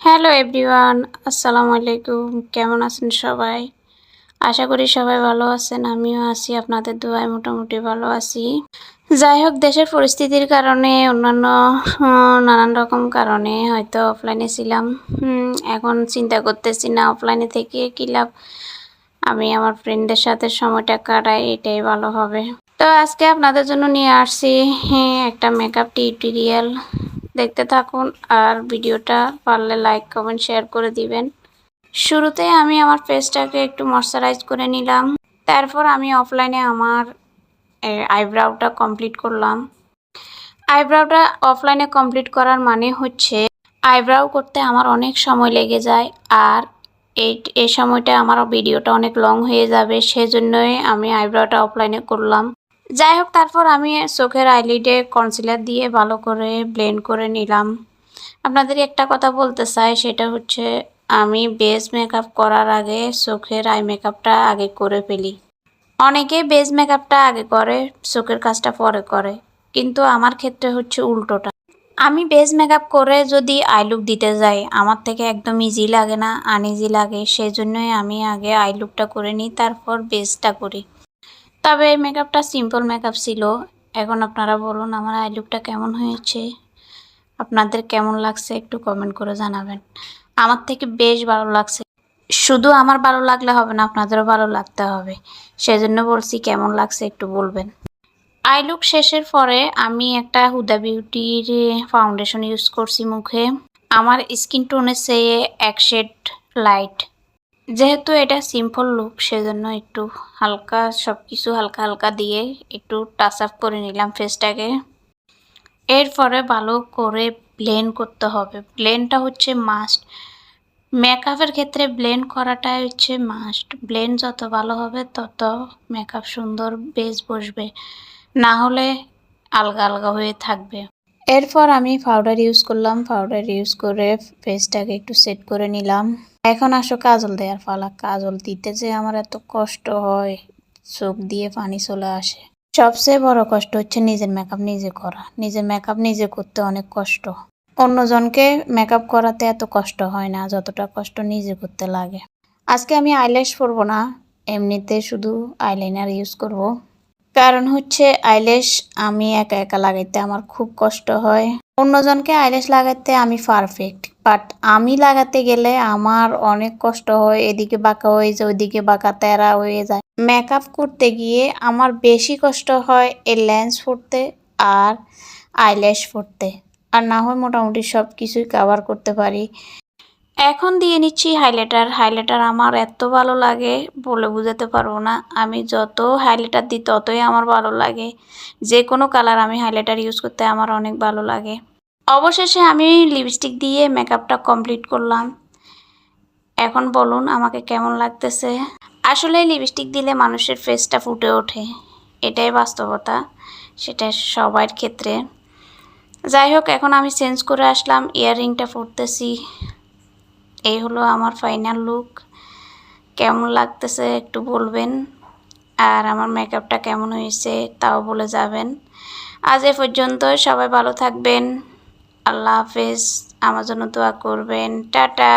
Hello everyone আসসালামু আলাইকুম কেমন আছেন সবাই? আশা করি সবাই ভালো আছেন। আমিও আছি আপনাদের দোয়ায় মোটামুটি ভালো আছি। যাই হোক দেশের পরিস্থিতির কারণে অন্যান্য নানান রকম কারণে হয়তো অফলাইনে ছিলাম। এখন চিন্তা করতেছি না অফলাইনে থেকে কী লাভ? আমি আমার ফ্রেন্ডদের সাথে সময়টা কাটাই এটাই ভালো হবে। তো আজকে আপনাদের জন্য নিয়ে আসছি হ্যাঁ, একটা মেকআপ টিউটোরিয়াল দেখতে থাকুন আর ভিডিওটা পারলে লাইক কমেন্ট শেয়ার করে দিবেন। শুরুতে আমি আমার ফেসটাকে একটু ময়শ্চারাইজ করে নিলাম। তারপর আমি অফলাইনে আমার আইব্রাউটা কমপ্লিট করলাম। আইব্রাউটা অফলাইনে কমপ্লিট করার মানে হচ্ছে আইব্রাউ করতে আমার অনেক সময় লেগে যায় আর এই এই সময়টা আমার ভিডিওটা অনেক লং হয়ে যাবে, সেজন্যই আমি আইব্রাউটা অফলাইনে করলাম। যাই হোক তারপর আমি চোখের আইলিডে কনসিলার দিয়ে ভালো করে ব্লেন্ড করে নিলাম। আপনাদের একটা কথা বলতে চাই, সেটা হচ্ছে আমি বেস মেকআপ করার আগে চোখের আই মেকআপটা আগে করে ফেলি। অনেকে বেস মেকআপটা আগে করে, চোখের কাজটা পরে করে, কিন্তু আমার ক্ষেত্রে হচ্ছে উল্টোটা। আমি বেস মেকআপ করে যদি আই লুক দিতে যাই, আমার থেকে একদম ইজি লাগে না আনইজি লাগে সেই জন্যই আমি আগে আই লুকটা করে নিই, তারপর বেসটা করি। তবে এই মেকআপটা সিম্পল মেকআপ ছিল। এখন আপনারা বলুন, আমার আই লুকটা কেমন হয়েছে? আপনাদের কেমন লাগছে একটু কমেন্ট করে জানাবেন। আমার থেকে বেশ ভালো লাগছে। শুধু আমার ভালো লাগলে হবে না, আপনাদেরও ভালো লাগতে হবে। সেজন্য বলছি, কেমন লাগছে একটু বলবেন। আই লুক শেষের পরে আমি একটা হুদা বিউটির ফাউন্ডেশন ইউজ করছি মুখে। আমার স্কিন টোনের চেয়ে এক শেড লাইট যেহেতু এটা সিম্পল লুক সেজন্য একটু হালকা সব কিছু হালকা হালকা দিয়ে একটু টাচ আপ করে নিলাম ফেসটাকে এরপরে ভালো করে ব্লেন্ড করতে হবে। ব্লেন্ডটা হচ্ছে মাস্ট মেকআপের ক্ষেত্রে ব্লেন্ড করাটাই হচ্ছে মাস্ট ব্লেন্ড যত ভালো হবে, তত মেকআপ সুন্দর বেশ বসবে। না হলে আলগা আলগা হয়ে থাকবে। এরপর আমি পাউডার ইউজ করলাম পাউডার ইউজ করে ফেসটাকে একটু সেট করে নিলাম। এখন আসো কাজল দেওয়ার পালা। কাজল দিতে যে আমার এত কষ্ট হয়, চোখ দিয়ে পানি চলে আসে। সবচেয়ে বড় কষ্ট হচ্ছে নিজের মেকআপ নিজে করা। নিজের মেকআপ নিজে করতে অনেক কষ্ট। অন্যজনকে মেকআপ করাতে এত কষ্ট হয় না, যতটা কষ্ট নিজে করতে লাগে। আজকে আমি আইল্যাশ পরবো না, এমনিতে শুধু আইলাইনার ইউজ করব। কারণ হচ্ছে আইলেশ আমি একা একা লাগাইতে আমার খুব কষ্ট হয়। অন্যজনকে আইল্যাশ লাগাইতে আমি পারফেক্ট বাট আমি লাগাতে গেলে আমার অনেক কষ্ট হয়। এদিকে বাঁকা হয়ে যায়, ওইদিকে বাঁকা, তেরা হয়ে যায়। মেকআপ করতে গিয়ে আমার বেশি কষ্ট হয় এই লেন্স ফুটতে আর আইল্যাশ ফুটতে আর না হয় মোটামুটি সব কিছুই কভার করতে পারি। এখন দিয়ে নিচ্ছি হাইলাইটার হাইলাইটার আমার এত ভালো লাগে বলে বোঝাতে পারব না। আমি যত হাইলাইটার দিই, ততই আমার ভালো লাগে। যে কোনো কালার আমি হাইলাইটার ইউজ করতে আমার অনেক ভালো লাগে। অবশেষে আমি লিপস্টিক দিয়ে মেকআপটা কমপ্লিট করলাম। এখন বলুন আমাকে কেমন লাগতেছে? আসলে লিপস্টিক দিলে মানুষের ফেসটা ফুটে ওঠে। এটাই বাস্তবতা, সেটা সবার ক্ষেত্রে। যাই হোক, এখন আমি চেঞ্জ করে আসলাম ইয়াররিংটা পরতেছি এই হলো আমার ফাইনাল লুক কেমন লাগতেছে একটু বলবেন। আর আমার মেকআপটা কেমন হয়েছে তাও বলে যাবেন। আজ এ পর্যন্ত সবাই ভালো থাকবেন। আল্লাহ হাফেজ। আমার জন্য দোয়া করবেন। টাটা।